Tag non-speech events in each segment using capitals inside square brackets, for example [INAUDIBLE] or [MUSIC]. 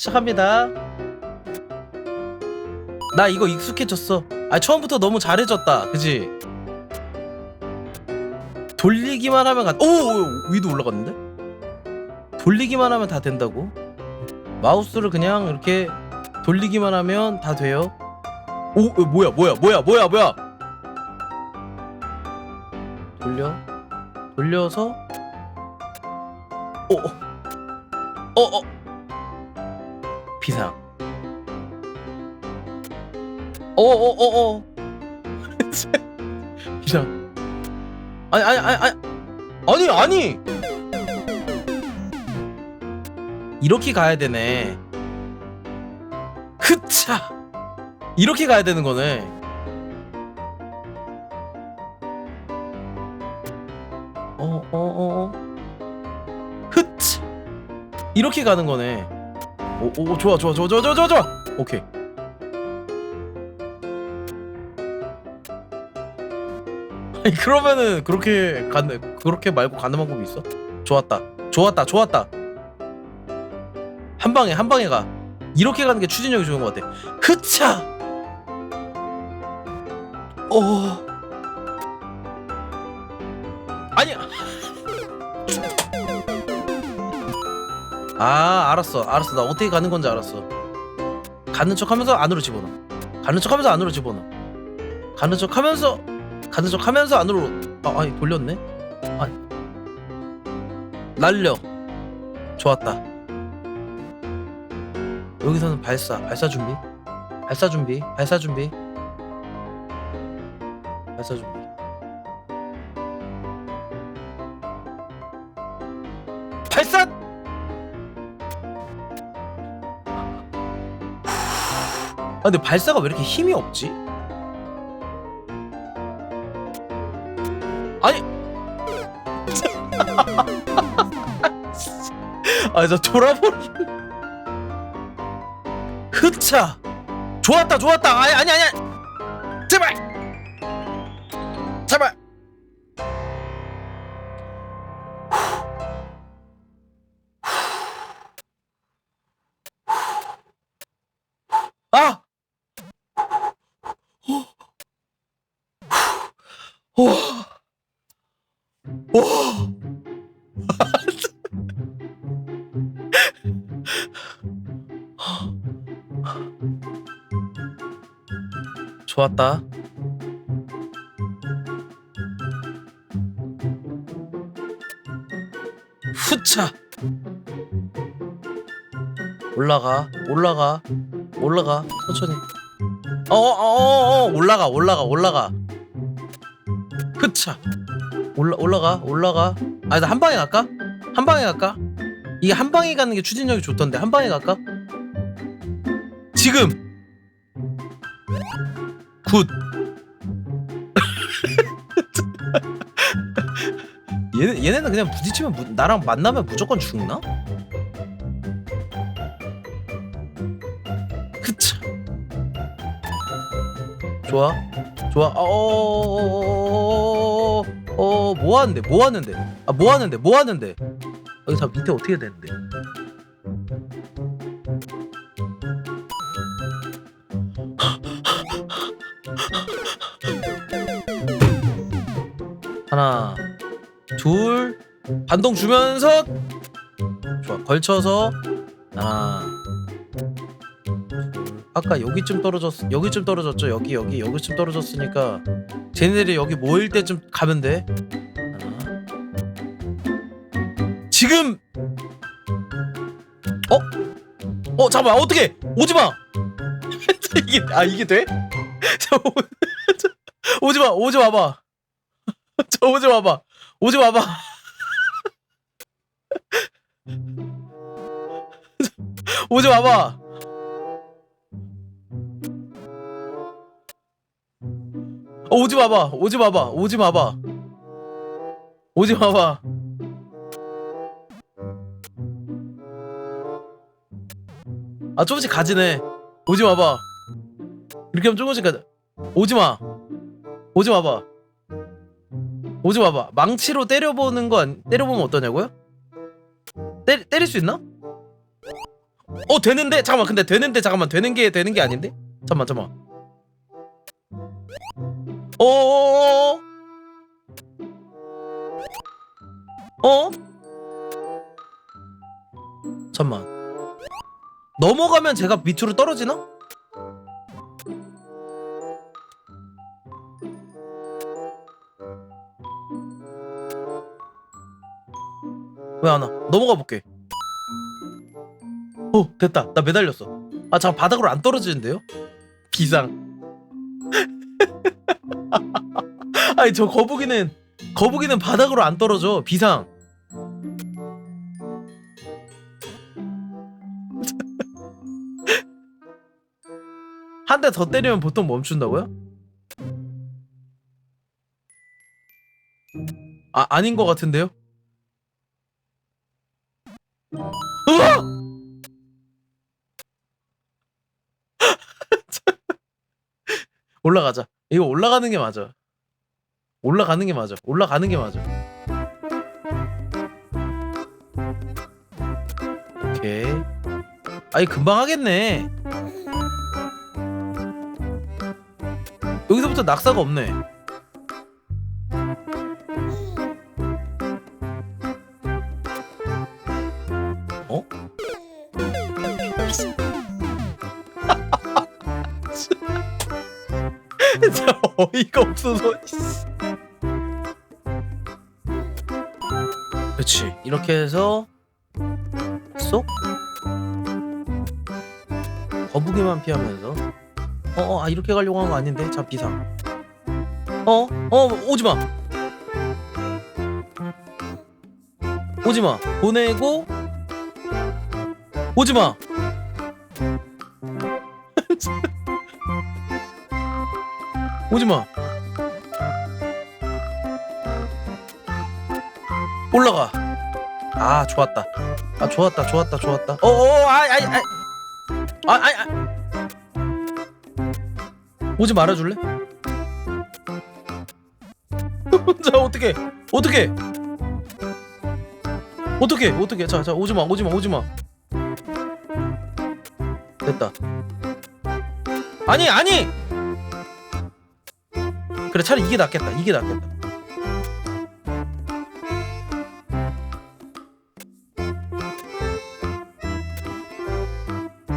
시작합니다. 나 이거 익숙해졌어. 아 처음부터 너무 잘해졌다. 그지? 돌리기만 하면 가. 오, 오 위도 올라갔는데? 돌리기만 하면 다 된다고? 마우스를 그냥 이렇게 돌리기만 하면 다 돼요. 오, 어, 뭐야, 뭐야, 뭐야, 뭐야, 뭐야? 돌려, 돌려서, 오, 어, 어, 비상. 어, 어, 어, 어. [LAUGHS] 비상. 아니, 아니, 아니, 아니, 아니. 이렇게 가야 되네. 흐차. 이렇게 가야 되는 거네. 어, 어, 어, 어. 흐차. 이렇게 가는 거네. 오, 오, 좋아, 좋아, 좋아, 좋아, 좋아, 좋아, 좋아. 오케이. [LAUGHS] 아니, 그러면은 그렇게 가는 그렇게 말고 가는 방법이 있어? 좋았다, 좋았다, 좋았다. 한 방에 한 방에 가. 이렇게 가는 게 추진력이 좋은 것 같아. 흐차. 어. 아니. [LAUGHS] 아 알았어 알았어 나 어떻게 가는 건지 알았어. 가는 척하면서 안으로 집어넣어. 가는 척하면서 안으로 집어넣어. 가는 척하면서 가는 척하면서 안으로 아 아니 돌렸네. 아 날려. 좋았다. 여기서는 발사, 발사 준비, 발사 준비, 발사 준비, 발사 준비. 근데 발사가 왜 이렇게 힘이 없지? 아니. 아저 돌아버리 흐차. 좋았다 좋았다. 아니 아니 아니. 제발 좋았다. 후차. 올라가, 올라가, 올라가, 천천히. 어, 어, 어, 어, 올라가, 올라가, 올라가. 흐차. 올라, 올라가, 올라가. 아니, 나한 방에 갈까? 한 방에 갈까? 이게 한 방에 가는 게 추진력이 좋던데 한 방에 갈까? 지금. 굿. [LAUGHS] 얘네 얘네는 그냥 부딪히면 무, 나랑 만나면 무조건 죽나? 그차. 좋아, 좋아. 어어어어어어 어, 뭐 하는데? 뭐 하는데? 아, 뭐 하는데? 뭐 하는데? 여기 다 밑에 어떻게 되는데? 하나, 반동 주면서 좋아 걸쳐서 하나, 둘. 아까 여기쯤 떨어졌 여기쯤 떨어졌죠 여기 여기 여기쯤 떨어졌으니까 쟤네들이 여기 모일 때쯤 가면 돼. 하나. 지금 어? 어 잠깐만 어떻게 오지 마. [LAUGHS] 이게 아 이게 돼? [LAUGHS] 저, 오- 저, 오지 마 오지 마봐. [LAUGHS] 저 오지 마봐 오지 마봐. 오지 마봐. 어, 오지 마봐. 오지 마봐. 오지 마봐. 오지 마봐. 아 조금씩 가지네. 오지 마봐. 이렇게 하면 조금씩 가자 오지 마. 오지 마봐. 오지 마봐. 망치로 때려보는 거 안, 때려보면 어떠냐고요? 때, 때릴 수 있나? 어 되는데 잠깐만 근데 되는데 잠깐만 되는 게 되는 게 아닌데 잠깐만 잠깐만 어어어 어? 어, 어, 어 잠만 넘어가면 제가 밑으로 떨어지나? 왜 안 와? 넘어가 볼게 오 됐다 나 매달렸어 아잠 바닥으로 안 떨어지는데요? 비상 [LAUGHS] 아니 저 거북이는 거북이는 바닥으로 안 떨어져 비상 [LAUGHS] 한 대 더 때리면 보통 뭐 멈춘다고요? 아 아닌 것 같은데요? 올라가자. 이거 올라가는 게 맞아. 올라가는 게 맞아. 올라가는 게 맞아. 오케이. 아니 금방 하겠네. 여기서부터 낙사가 없네. 어이가 없어서. 그렇지. 이렇게 해서 쏙. 거북이만 피하면서. 어어 아 이렇게 가려고 한 거 아닌데? 자 비상 어어 오지마. 오지마. 보내고 오지마. 오지마. 올라가. 아 좋았다. 아 좋았다 좋았다 좋았다. 어어 아이 아이 아이. 아, 아이 아이. 오지 말아줄래? [LAUGHS] 자 어떻게 어떻게 어떻게 어떻게 자자 오지마 오지마 오지마. 됐다. 아니 아니. 그래 차라리 이게 낫겠다 이게 낫겠다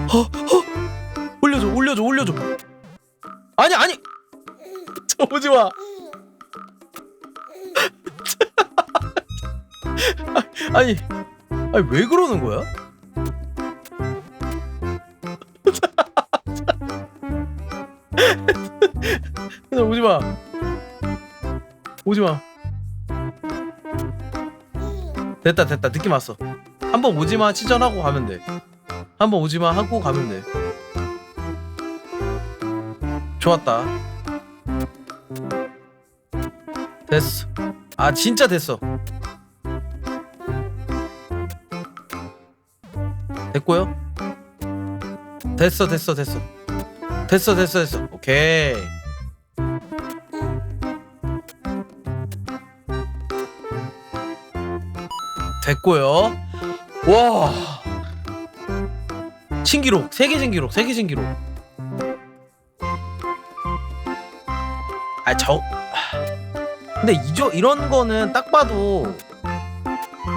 허, 허! 올려줘 올려줘 올려줘 아니 아니 [LAUGHS] 저보지 마 [LAUGHS] 아니 아니 왜 그러는 거야? [LAUGHS] 오지 마. 오지 마. 됐다 됐다 느낌 왔어. 한번 오지 마 치전하고 가면 돼. 한번 오지 마 하고 가면 돼. 좋았다. 됐어. 아 진짜 됐어. 됐고요. 됐어 됐어 됐어. 됐어 됐어 됐어. 오케이. 됐고요. 와. 신기록. 세계 신기록. 세계 신기록. 아, 저 근데 이저 이런 거는 딱 봐도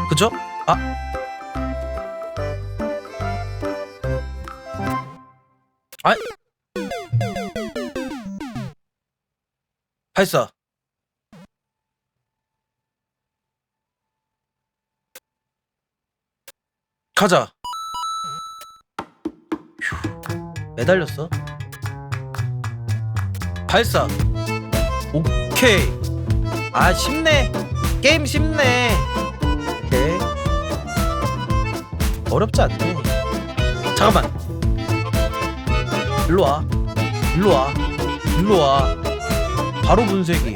그죠? 아. 아이. 발사. 가자. 휴, 매달렸어. 발사. 오케이. 아 쉽네. 게임 쉽네. 오케이. 어렵지 않네. 잠깐만. 일로 와. 일로 와. 일로 와. 바로 분쇄기.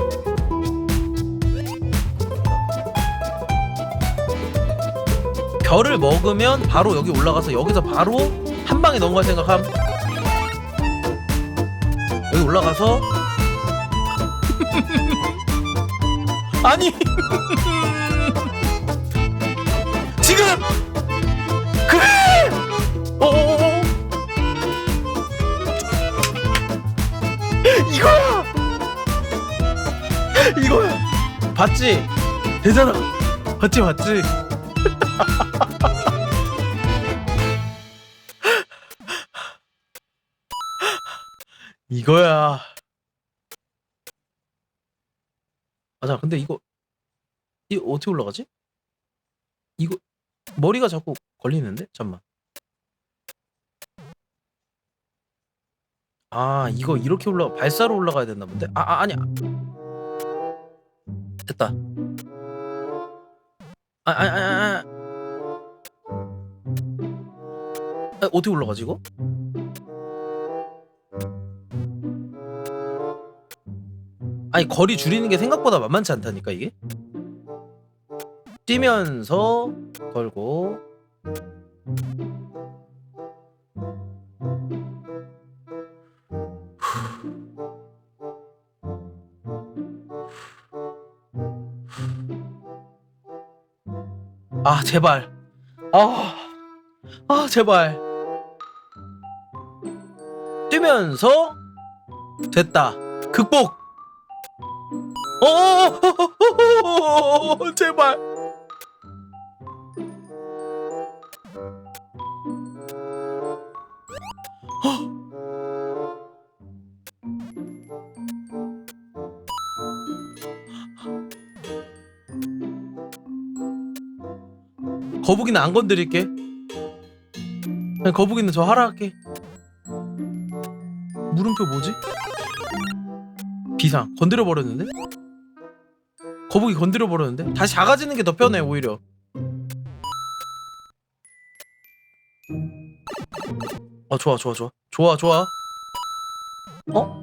별을 먹으면 바로 여기 올라가서 여기서 바로 한 방에 넘어갈 생각함. 여기 올라가서. [LAUGHS] 아니. [LAUGHS] 지금! 그래! 어어어. 이거야! 이거야! 봤지? 되잖아. 봤지 봤지 이거야 맞아 근데 이거 이거 어떻게 올라가지? 이거 머리가 자꾸 걸리는데? 잠만 아 이거 이렇게 올라 발사로 올라가야 됐나 본데? 아, 아 아니야 됐다 아 아니 아니 아니 아, 어떻게 올라가지 이거? 아니 거리 줄이는 게 생각보다 만만치 않다니까 이게? 뛰면서 걸고. 아 제발. 아, 아 제발. 뛰면서 됐다. 극복 어 제발 거북이는 안 건드릴게 그냥 거북이는 저 하라 할게 물음표 뭐지? 비상 건드려 버렸는데? 거북이 건드려 버렸는데? 다시 작아지는 게 더 편해 오히려. 어 좋아 좋아 좋아. 좋아 좋아. 어?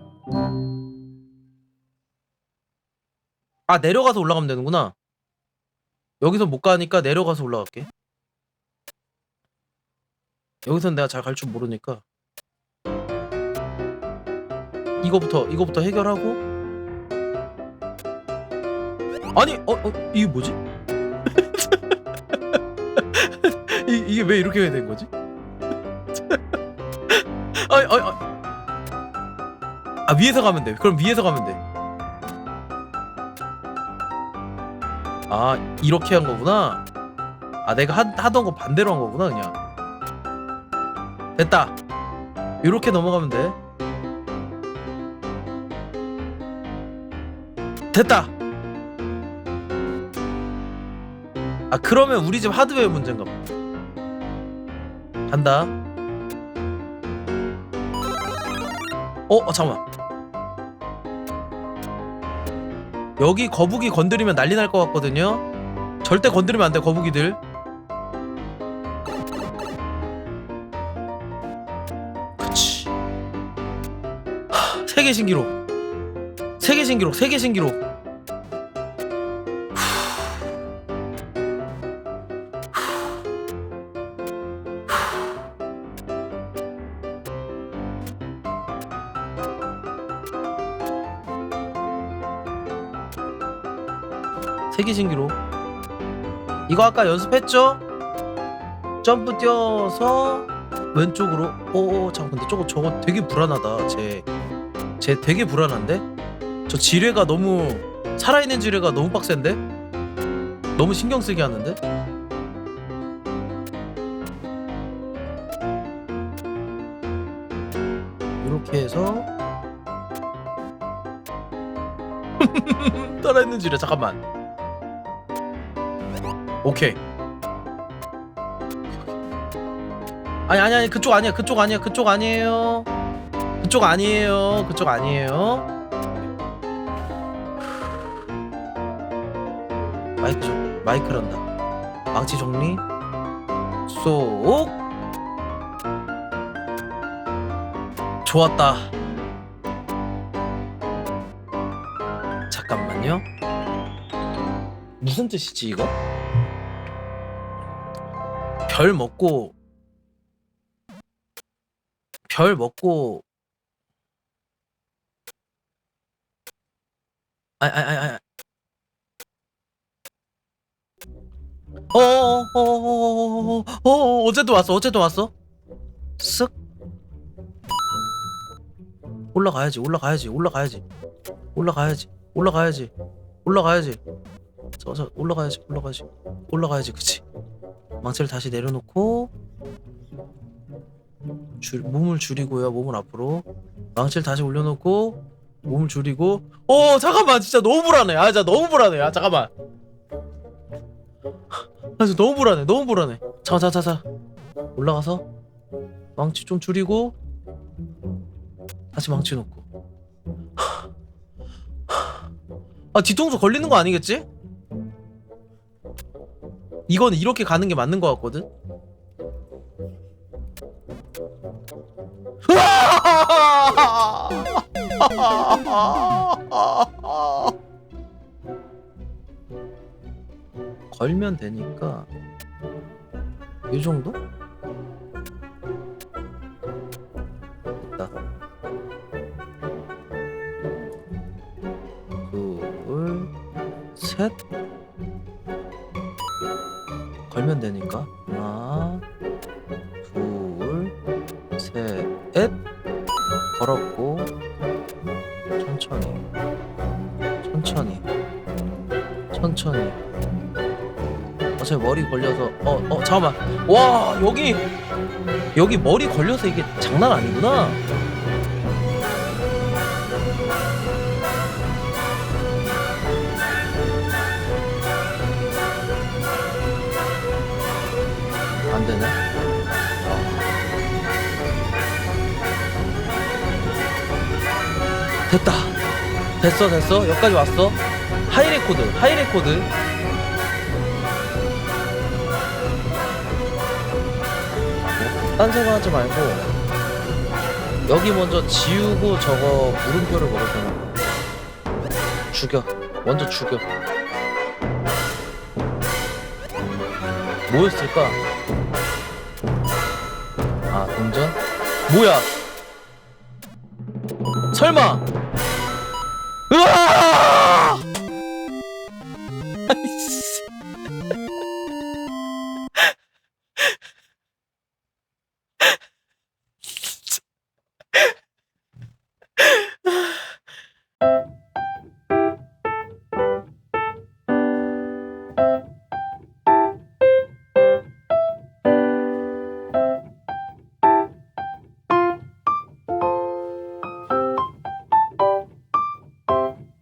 아 내려가서 올라가면 되는구나. 여기서 못 가니까 내려가서 올라갈게. 여기선 내가 잘 갈 줄 모르니까. 이거부터 이거부터 해결하고 아니 어, 어 이게 뭐지? [LAUGHS] 이, 이게 왜 이렇게 된 거지? [LAUGHS] 아니 아니 아니. 아 위에서 가면 돼 그럼 위에서 가면 돼 아 이렇게 한 거구나 아 내가 하, 하던 거 반대로 한 거구나 그냥 됐다 이렇게 넘어가면 돼 됐다. 아 그러면 우리 집 하드웨어 문제인가 봐. 간다. 어, 어 잠깐만. 여기 거북이 건드리면 난리 날 것 같거든요. 절대 건드리면 안 돼 거북이들. 그치. 하, 세계 신기록. 세계 신기록. 세계 신기록. 신기록. 이거 아까 연습했죠? 점프 뛰어서 왼쪽으로. 오, 잠깐 근데 저거 저거 되게 불안하다. 쟤, 쟤 되게 불안한데? 저 지뢰가 너무 살아있는 지뢰가 너무 빡센데? 너무 신경 쓰게 하는데? 이렇게 해서 [LAUGHS] 살아있는 지뢰 잠깐만. 오케이. 아니 아니 아니 그쪽 아니야 그쪽 아니야 그쪽 아니에요. 그쪽 아니에요. 그쪽 아니에요. 마이크 좀 마이크란다. 망치 정리. 쏙. 좋았다. 잠깐만요. 무슨 뜻이지 이거? 별 먹고 별 먹고 아니 어어어어어 어 어제도 왔어 어제도 왔어 쓱 올라가야지 올라가야지 올라가야지 올라가야지 올라가야지 올라가야지 저저 올라가야지 올라가야지 올라가야지 그치 망치를 다시 내려놓고 줄, 몸을 줄이고요 몸을 앞으로. 망치를 다시 올려놓고 몸을 줄이고. 어 잠깐만 진짜 너무 불안해. 아 진짜 너무 불안해. 아 잠깐만. 아 진짜 너무 불안해. 너무 불안해. 자자자자. 올라가서 망치 좀 줄이고 다시 망치 놓고. 아 뒤통수 걸리는 거 아니겠지? 이거는 이렇게 가는 게 맞는 거 같거든? [LAUGHS] 걸면 되니까 이 정도? 됐다 둘, 셋 걸면 되니까. 하나 둘, 셋, 넷. 걸었고 천천히. 천천히. 천천히. 어차피 머리 걸려서 어어 잠깐만. 와 여기 여기 머리 걸려서 이게 장난 아니구나 안 되네. 됐다. 됐어 됐어. 여기까지 왔어. 하이 레코드 하이 레코드. 딴 생각하지 말고 여기 먼저 지우고 저거 물음표를 먹을 생각 죽여. 먼저 죽여. 뭐였을까? 운전? 뭐야? 설마! 으아!